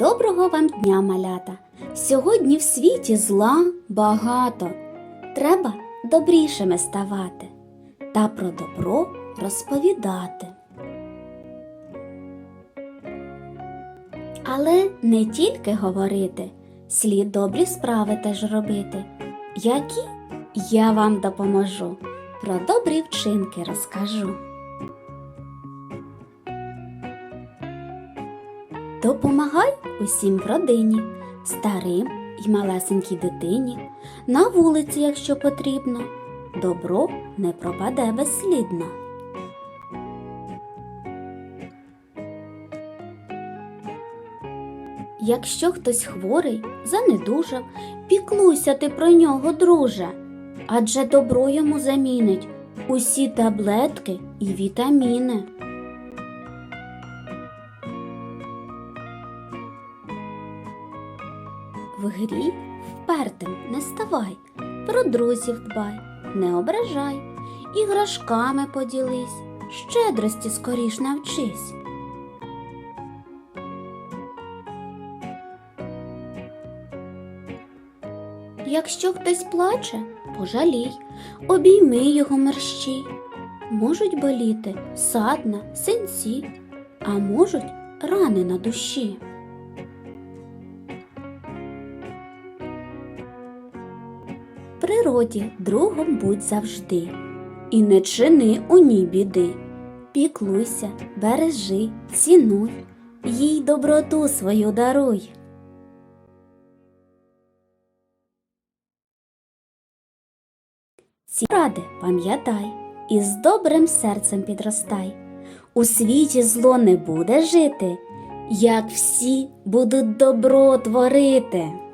Доброго вам дня, малята! Сьогодні в світі зла багато. Треба добрішими ставати та про добро розповідати. Але не тільки говорити, слід добрі справи теж робити. Які я вам допоможу, про добрі вчинки розкажу. Допомагай усім в родині, старим й малесенькій дитині, на вулиці, якщо потрібно. Добро не пропаде безслідно. Якщо хтось хворий, занедужав, піклуйся ти про нього, друже, адже добро йому замінить усі таблетки і вітаміни. В грі впертим не ставай, про друзів дбай, не ображай, іграшками поділись, щедрості скоріш навчись. Якщо хтось плаче, пожалій, обійми його мерщій. Можуть боліти садна, синці, а можуть рани на душі. Природі другом будь завжди, і не чини у ній біди. Піклуйся, бережи, цінуй, їй доброту свою даруй. Ці ради пам'ятай і з добрим серцем підростай. У світі зло не буде жити, як всі будуть добро творити.